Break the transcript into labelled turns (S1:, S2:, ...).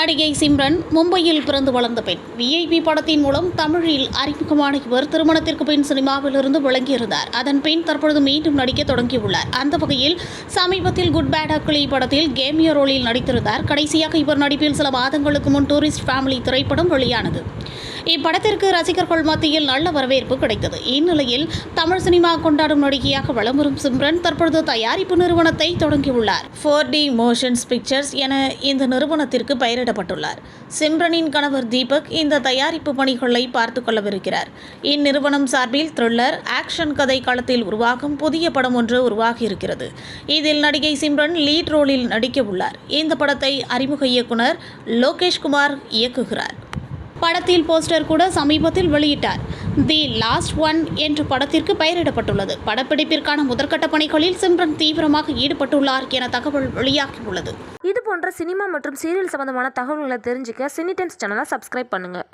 S1: நடிகை சிம்ரன் மும்பையில் பிறந்து வளர்ந்த பெண். விஐபி படத்தின் மூலம் தமிழில் அறிமுகமான இவர் திருமணத்திற்கு பின் சினிமாவிலிருந்து விளங்கியிருந்தார். அதன் பின் தற்பொழுது மீண்டும் நடிக்க தொடங்கியுள்ளார். அந்த வகையில் சமீபத்தில் குட் பேட் அக்லி படத்தில் கேமியோ ரோலில் நடித்திருந்தார். கடைசியாக இவர் நடிப்பில் சில மாதங்களுக்கு முன் டூரிஸ்ட் ஃபேமிலி திரைப்படம் வெளியானது. இப்படத்திற்கு ரசிகர்கள் மத்தியில் நல்ல வரவேற்பு கிடைத்தது. இந்நிலையில் தமிழ் சினிமா கொண்டாடும் நடிகையாக வலம் வரும் சிம்ரன் தற்பொழுது தயாரிப்பு நிறுவனத்தை தொடங்கியுள்ளார். ஃபோர் டி மோஷன்ஸ் பிக்சர்ஸ் என இந்த நிறுவனத்திற்கு பெயரிடப்பட்டுள்ளார் சிம்ரனின் கணவர் தீபக் இந்த தயாரிப்பு பணிகளை பார்த்து கொள்ளவிருக்கிறார். இந்நிறுவனம் சார்பில் த்ரில்லர் ஆக்ஷன் கதை களத்தில் உருவாகும் புதிய படம் ஒன்று உருவாகியிருக்கிறது. இதில் நடிகை சிம்ரன் லீட் ரோலில் நடிக்க உள்ளார் இந்த படத்தை அறிமுக இயக்குனர் லோகேஷ் குமார் இயக்குகிறார். படத்தில் போஸ்டர் கூட சமீபத்தில் வெளியிட்டார். தி லாஸ்ட் ஒன் என்ற படத்திற்கு பெயரிடப்பட்டுள்ளது. படப்பிடிப்பிற்கான முதற்கட்ட பணிகளில் சிம்ரன் தீவிரமாக ஈடுபட்டுள்ளார் என தகவல் வெளியாகியுள்ளது.
S2: இது போன்ற சினிமா மற்றும் சீரியல் சம்பந்தமான தகவல்களை தெரிஞ்சுக்க சினி டைம்ஸ் சேனலை சப்ஸ்கிரைப் பண்ணுங்கள்